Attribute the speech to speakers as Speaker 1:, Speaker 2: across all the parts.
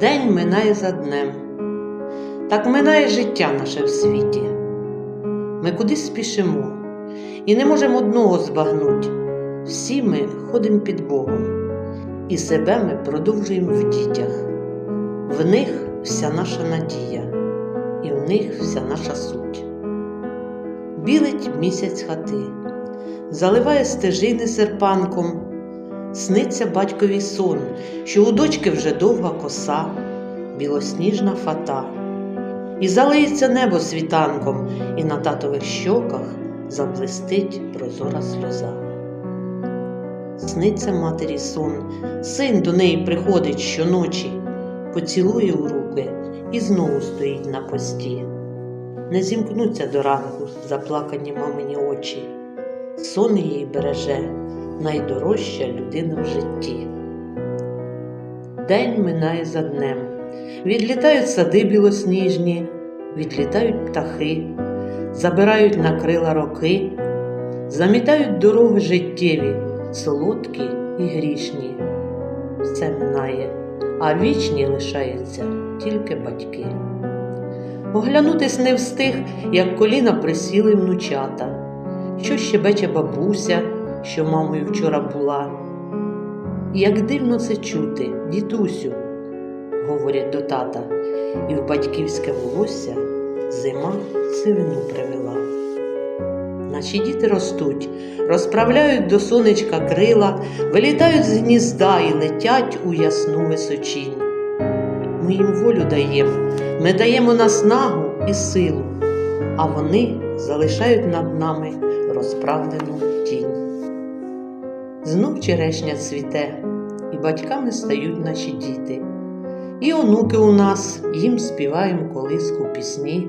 Speaker 1: День минає за днем. Так минає життя наше в світі. Ми кудись спішимо і не можемо одного збагнуть. Всі ми ходимо під Богом, і себе ми продовжуємо в дітях. В них вся наша надія, і в них вся наша суть. Білить місяць хати, заливає стежини серпанком, сниться батькові сон, що у дочки вже довга коса, білосніжна фата, і залиється небо світанком, і на татових щоках заблистить прозора сльоза. Сниться матері сон, син до неї приходить щоночі, поцілує у руки і знову стоїть на пості. Не зімкнуться до ранку заплакані мамині очі. Сон її береже найдорожча людина в житті. День минає за днем. Відлітають сади білосніжні, відлітають птахи, забирають на крила роки, замітають дороги життєві, солодкі і грішні. Все минає, а вічні лишаються тільки батьки. Оглянутись не встиг, як коліна присіли внучата, що щебече бабуся, що мамою вчора була. Як дивно це чути, дідусю, говорять до тата, і в батьківське волосся зима сивину привела. Наші діти ростуть, розправляють до сонечка крила, вилітають з гнізда і летять у ясну височінь. Ми їм волю даємо, ми даємо наснагу і силу, а вони залишають над нами розправлену тінь. Знов черешня цвіте, і батьками стають наші діти. І онуки у нас їм співаємо колиску пісні,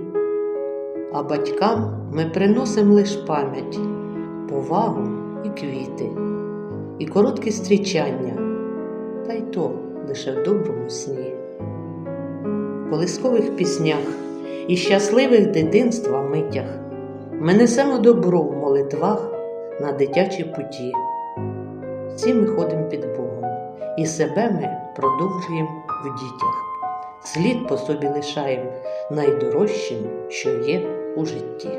Speaker 1: а батькам ми приносимо лиш пам'ять, повагу і квіти, і коротке зустрічання, та й то лише в доброму сні. В колискових піснях і щасливих дитинства митях ми несемо добро в молитвах на дитячій путі. Всі ми ходимо під Богом, і себе ми продовжуємо в дітях. Слід по собі лишаємо найдорожчим, що є у житті.